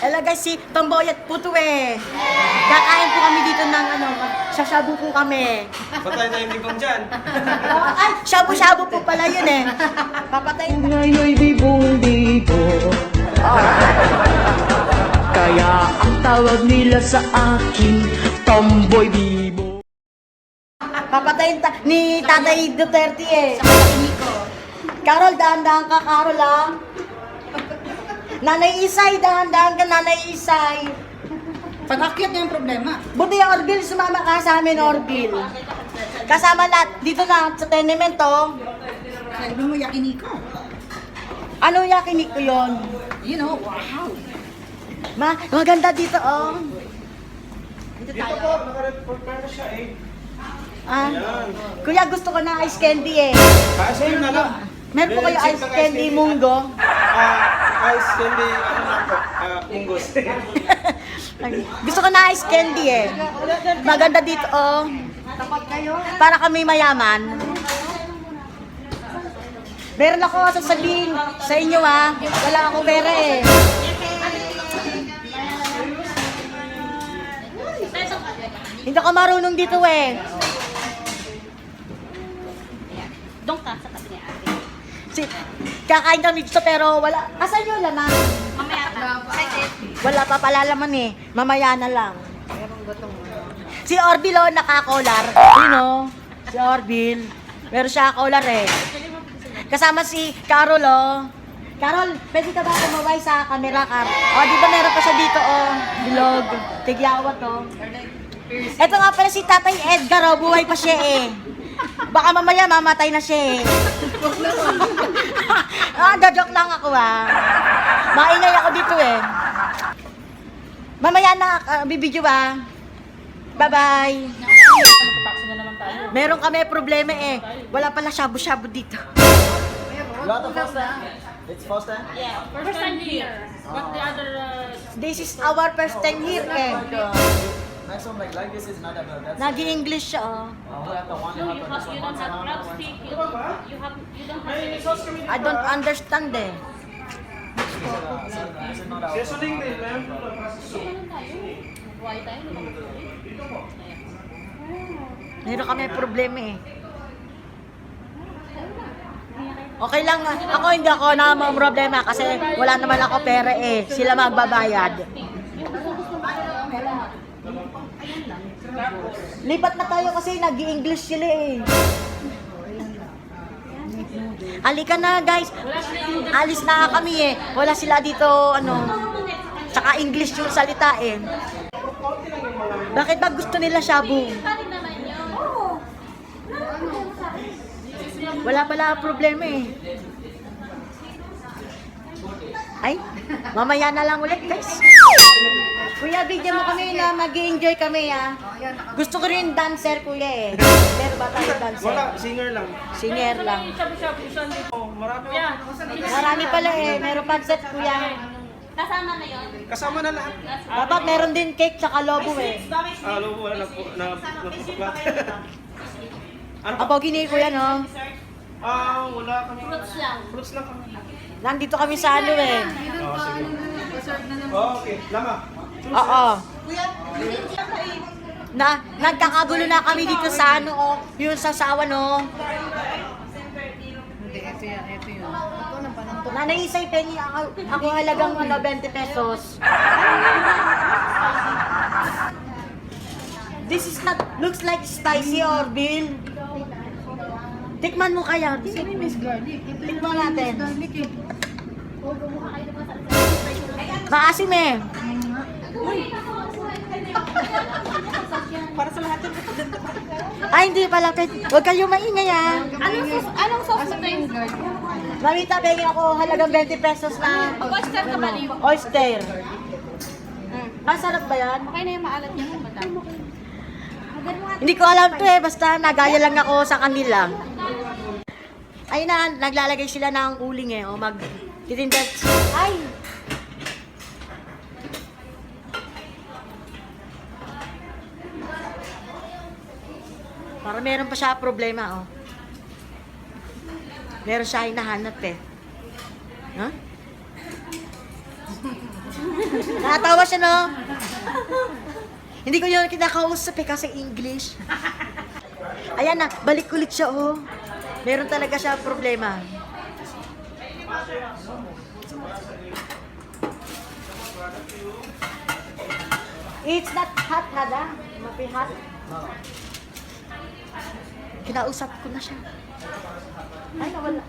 Hello guys, si Tomboy at Puto eh. Kakain po kami dito ng ano, sashabu po kami. Patay na yung ligong dyan. Ay, shabu-shabu po pala yun eh. Papatayin na. Ngayon'y bibong-bibo Kaya ang tawag nila sa akin Tomboy Bibo Papatayin ta ni Tatay Duterte eh. Carol, dahan-dahan ka, Carol ah. Nanay Isay, dahan-dahan ka, Nanay Isay. Pag-akyat niya yung problema. Buti yung Orville, sumama ka sa amin, Orville. Kasama lahat, dito na sa tenement to. Sabi mo, yakiniko. Ano yakinik ko yun? You know, wow. Ma, maganda dito, oh. Dito po, naka-prepare na siya eh. Ah, kuya, gusto ko na ice candy eh. Ice cream na lang. Meron po kayo Meron ice cheap na candy munggo? Ah, ice candy, ano lang po, ah, munggos. Gusto ko na ice candy eh. Maganda dito, oh. Para kami mayaman. Meron ako sasabihin sa inyo ah. Wala akong pera eh. Hindi ako marunong dito eh. Doon ka sa. Si, kakain kami dito pero wala. Asan yung laman? Mamaya ka. Excited. Wala pa pala laman eh. Mamaya na lang. Si Orville oh, nakakolar. Yun oh. Si Orville. Meron siya kolar eh. Kasama si Carol oh. Carol, pwede ka ba kumaway sa camera, Car? Oh, di ba meron pa siya dito oh. Bilog. Tigyawat oh. Ito nga pala si Tatay Edgar oh. Buhay pa siya eh. Baka mamaya mamatay na siya eh. ah, joke lang ako ah. Maingay ako dito eh. Mamaya na, uh, bibidyo ba? Bye-bye. Meron kami problema eh. Wala pala shabu-shabu dito. Lot of Fosta? It's Fosta? Yeah. First time here. But the other... Uh, This is our first time here eh. Next one, like, like this is not about that. Nag-English siya oh. the one so you have you don't have crab stick. You, you have you don't have. I don't understand eh. Seasoning din, ma'am. Why tayo? Meron kami problema eh. Okay lang, ako hindi ako na mga problema kasi wala naman ako pera eh. Sila magbabayad. Lipat na tayo kasi nag english sila eh. Halika na guys. Alis na kami eh. Wala sila dito ano. Tsaka English yung salita eh. Bakit ba gusto nila shabu? Wala pala problema eh. Ay, mamaya na lang ulit guys. Kuya, bigyan mo kami na mag enjoy kami ah. Gusto ko rin dancer kuya eh. Pero ba tayo dancer? Wala, singer lang. Singer lang. Oh, marami. Marami pala eh. Meron pancet kuya. Kasama na yun. Kasama na lahat. Dapat meron din cake tsaka lobo eh. Ah, lobo, wala na po, na, napupuklat. ano Ang pa? pogi ni kuya no. Ah, wala kami. Fruits lang. Fruits lang kami. Nandito kami sa ano eh. Oh, sige. Oh, okay, lama. Oo. Na, nagkakagulo na kami dito sa ano, oh, yung sa sawa, no. Hindi, ito yan, ito yun. Ito na pa nang Nanay Isay, pengi ako, ako halagang ano, 20 pesos. This is not, looks like spicy or bill. Tikman mo kaya. Sino yung Miss Garlic? Ito yung Tikman natin. garlic eh. Maasim eh. Para sa lahat yung Ay, hindi pala. Huwag kayo maingay ah. Anong sauce? Anong sauce na na yun? yung garlic? Mamita, pengi ako halagang 20 pesos na Oyster ka ba rin? oyster. Mm. Masarap ba yan? Okay na yung maalat niya. Hindi ko alam to eh, basta nagaya lang ako sa kanila. Ay na, naglalagay sila ng uling eh, o mag titinda. Ay! Para meron pa siya problema, oh. Meron siya hinahanap eh. Huh? Nakatawa siya, no? Hindi ko yun kinakausap eh kasi English. Ayan na, balik ulit siya, oh. Meron talaga siya problema. It's not hot, Hada. Mapi hot. Kinausap ko na siya. Ay, nawala.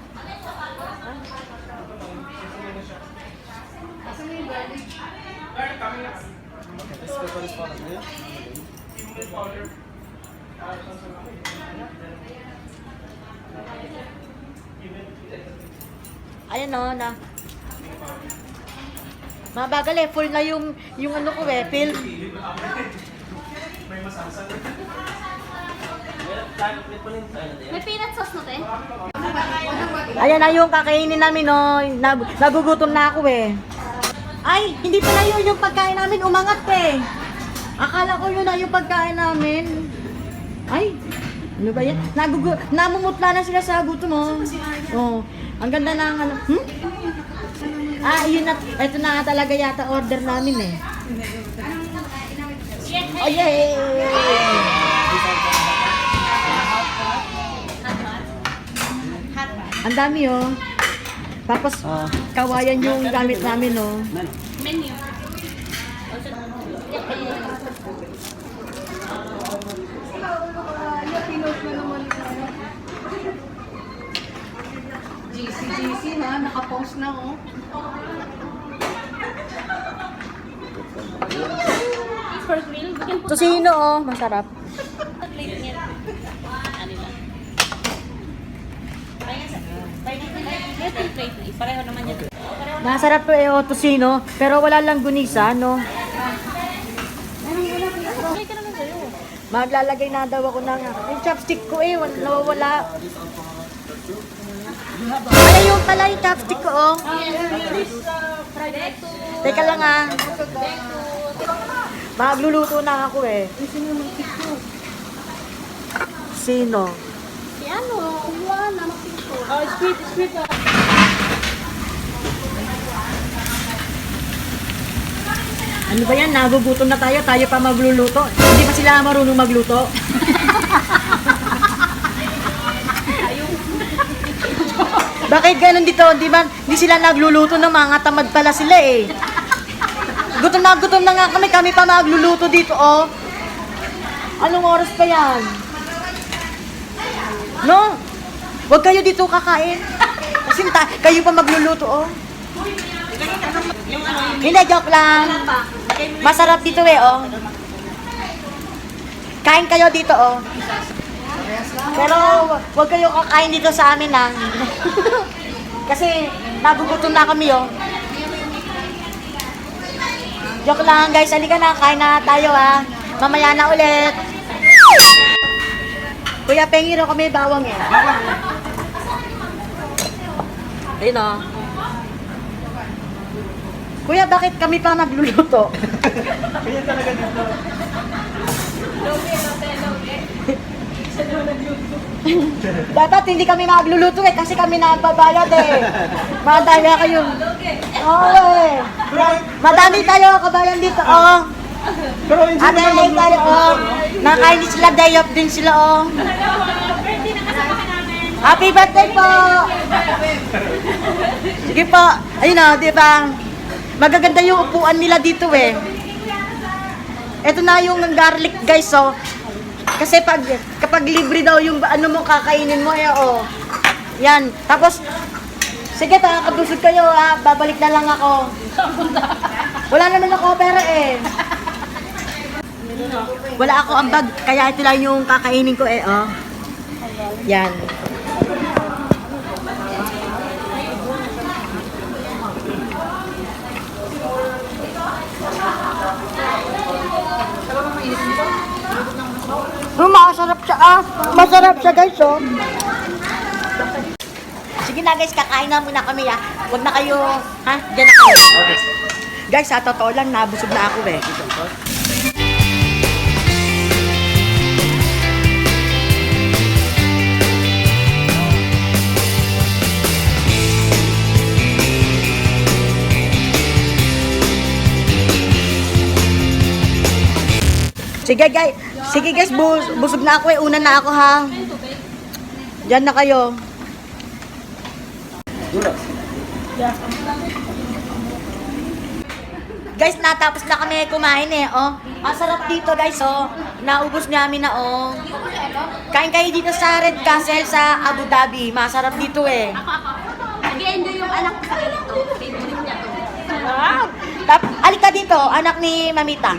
Ayan o, na. Mabagal eh, full na yung, yung ano ko eh, film. May peanut sauce na, te? Ayan na yung kakainin namin, no. Nag nagugutom na ako eh. Ay, hindi pala yun yung pagkain namin, umangat eh. Akala ko yun na yung pagkain namin. Ay, ano ba yan? Nagugu namumutla na sila sa gutom mo. Oh, ang ganda ng ano. Hmm? Ah, yun na. Ito na nga talaga yata order namin eh. Oh, yay! Ang dami oh. Tapos kawayan yung gamit namin oh. Menu. GC, GC ha, nakapost na oh. First meal, we can put Tosino oh, masarap. plate niya. Ano lang. Pareho naman yan. Masarap to eh oh, tosino, pero wala lang gunisa, no? Maglalagay na daw ako ng yung chopstick ko eh, wal- nawawala. Ay, yung pala yung chopstick ko oh. Teka lang ah. Magluluto na ako eh. Sino? Si ano? Wala na, makikito. Oh, sweet, sweet. Ano ba yan? Nagugutom na tayo. Tayo pa magluluto. Hindi pa sila marunong magluto. Bakit ganun dito? Di ba, di sila nagluluto ng mga tamad pala sila eh. Gutom na gutom na nga kami. Kami pa magluluto dito, oh. Anong oras pa yan? No? Huwag kayo dito kakain. Kasi ta- kayo pa magluluto, oh. Hindi, joke lang. Masarap dito eh, oh. Kain kayo dito, oh. Pero huwag kayo kakain dito sa amin, ah. Kasi nagugutom na kami, oh. Joke lang, guys. Halika na, kain na tayo, ah. Mamaya na ulit. Kuya Pengiro kami bawang eh. Ayun oh. Kuya, bakit kami pa nagluluto? Kaya talaga dito. Dapat hindi kami magluluto eh, kasi kami nagbabayad eh. Madaya kayo. Oo eh. Madami tayo kabayan dito, oh. Pero hindi Ate, naman ay tayo, oh. Nakain sila, day off din sila, oh. Happy birthday po! Sige po. Ayun na, di ba? Magaganda yung upuan nila dito eh. Ito na yung garlic guys, oh. Kasi pag kapag libre daw yung ano mo kakainin mo eh, oh. Yan. Tapos Sige, takakabusog kayo ha. Babalik na lang ako. Wala naman ako pera eh. Wala ako ambag, kaya ito lang yung kakainin ko eh, oh. Yan. ah, masarap siya guys, oh. Sige na guys, kakain na muna kami ah. Huwag na kayo, ha? Diyan na kayo. Okay. Guys, sa totoo lang, nabusog na ako eh. Sige guys, sige guys, bus busog na ako eh. Una na ako ha. Diyan na kayo. Guys, natapos na kami kumain eh, oh. Ang sarap dito, guys, oh. Naubos namin na, oh. Kain kayo dito sa Red Castle sa Abu Dhabi. Masarap dito eh. Nag-enjoy yung anak ko sa ganito. Favorite niya to. Tap, alika dito, anak ni Mamita.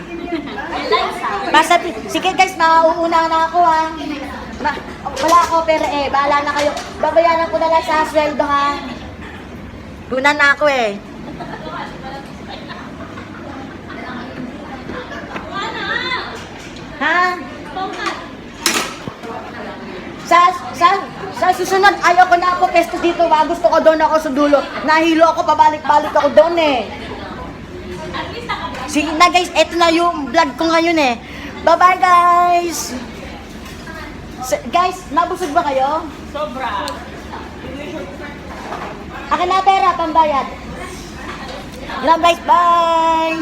Basta, sige guys, mauuna na ako ha. Ma, wala ako pero eh, bahala na kayo. Babayaran ko na lang sa sweldo ha. Una na ako eh. Ha? Sa, sa, sa susunod, ayaw ko na ako pesto dito. Wa, gusto ko doon ako sa dulo. Nahilo ako, pabalik-balik ako doon eh. Sige na guys, eto na yung vlog ko ngayon eh. Bye-bye guys! S- guys, nabusog ba kayo? Sobra. Akin na pera, pambayad. Love guys, bye!